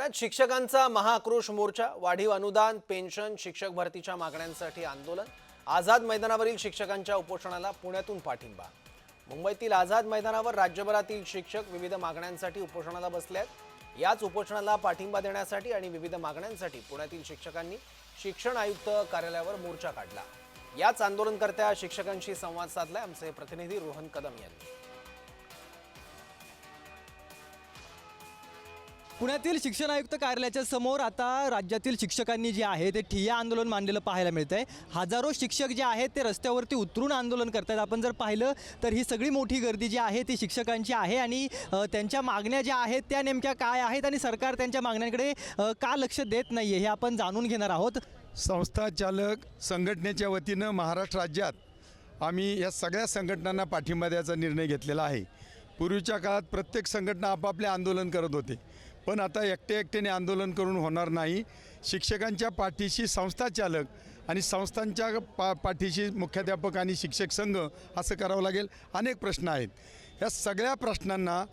पुण्यात शिक्षकांचा महाक्रोश मोर्चा वाढीव अनुदान पेन्शन शिक्षक भरतीच्या मागण्यांसाठी आंदोलन आझाद मैदानावरील शिक्षकांच्या उपोषणाला पुण्यातून पाठिंबा. मुंबईतील आझाद मैदानावर राज्यभरातील शिक्षक विविध मागण्यांसाठी उपोषणाला बसले आहेत याच उपोषणाला पाठिंबा देण्यासाठी आणि विविध मागण्यांसाठी पुण्यातील शिक्षकांनी शिक्षण आयुक्त कार्यालयावर मोर्चा काढला. याच आंदोलनकर्त्या शिक्षकांशी संवाद साधलाय आमचे प्रतिनिधी रोहन कदम यांनी. पुण्यातील शिक्षण आयुक्त कार्यालयाच्या समोर आता राज्यातील शिक्षकांनी जे आहे ते ठिय्या आंदोलन मांडलेलं पाहायला मिळतं आहे हजारो शिक्षक जे आहेत ते रस्त्यावरती उतरून आंदोलन करतात आपण जर पाहिलं तर ही सगळी मोठी गर्दी जी आहे ती शिक्षकांची आहे आणि त्यांच्या मागण्या ज्या आहेत त्या नेमक्या काय आहेत आणि सरकार त्यांच्या मागण्यांकडे का लक्ष देत नाही आहे हे आपण जाणून घेणार आहोत. संस्था चालक संघटनेच्या वतीनं महाराष्ट्र राज्यात आम्ही या सगळ्या संघटनांना पाठिंबा द्यायचा निर्णय घेतलेला आहे. पूर्वीच्या काळात प्रत्येक संघटना आपापले आंदोलन करत होते. पण आता एकटे एकट्याने आंदोलन करून होणार नाही. शिक्षकांच्या पाठीशी संस्था चालक आणि संस्थांच्या पा पाठीशी मुख्याध्यापक आणि शिक्षक संघ असं करावं लागेल अनेक प्रश्न आहेत. या सगळ्या प्रश्नांना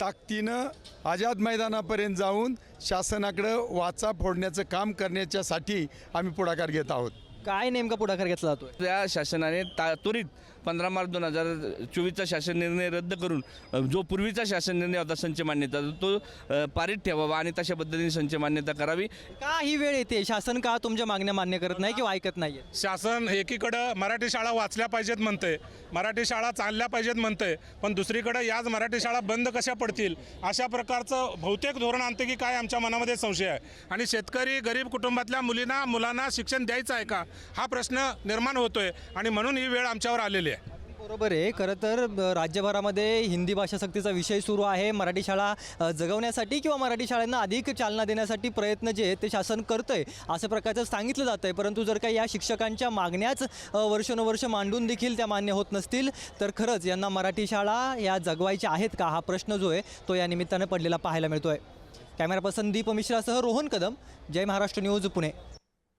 ताकदीनं आझाद मैदानापर्यंत जाऊन शासनाकडं वाचा फोडण्याचं काम करण्याच्यासाठी आम्ही पुढाकार घेत आहोत. काय नेमका पुढाकार घेतला जातोय? या शासनाने ता त्वरित पंधरा मार्च दोन हजार चोवीसचा शासन निर्णय रद्द करून जो पूर्वीचा शासन निर्णय होता संच मान्यता तो पारित ठेवावा आणि तशा पद्धतीने संच मान्यता करावी. का ही वेळ येते? शासन का तुमच्या मागण्या मान्य करत नाही किंवा ऐकत नाही शासन एकीकडं मराठी शाळा वाचल्या पाहिजेत म्हणते मराठी शाळा चालल्या पाहिजेत म्हणते पण दुसरीकडं याच मराठी शाळा बंद कशा पडतील? अशा प्रकारचं बहुतेक धोरण आणते की काय आमच्या मनामध्ये संशय आहे. आणि शेतकरी गरीब कुटुंबातल्या मुलींना मुलांना शिक्षण द्यायचं आहे का? हा प्रश्न निर्माण होतोय आणि म्हणून ही वेळ आमच्यावर आलेली आहे. बरोबर आहे. खरं तर राज्यभरामध्ये हिंदी भाषा सक्तीचा विषय सुरू आहे. मराठी शाळा जगवण्यासाठी किंवा मराठी शाळांना अधिक चालना देण्यासाठी प्रयत्न जे आहेत ते शासन करतं आहे असं प्रकारचं सांगितलं जातं आहे परंतु जर का या शिक्षकांच्या मागण्याच वर्षानुवर्ष मांडून देखील त्या मान्य होत नसतील तर खरंच यांना मराठी शाळा या जगवायच्या आहेत का? हा प्रश्न जो आहे तो या निमित्तानं पडलेला पाहायला मिळतो आहे कॅमेरा पर्सन दीप मिश्रासह रोहन कदम जय महाराष्ट्र न्यूज पुणे.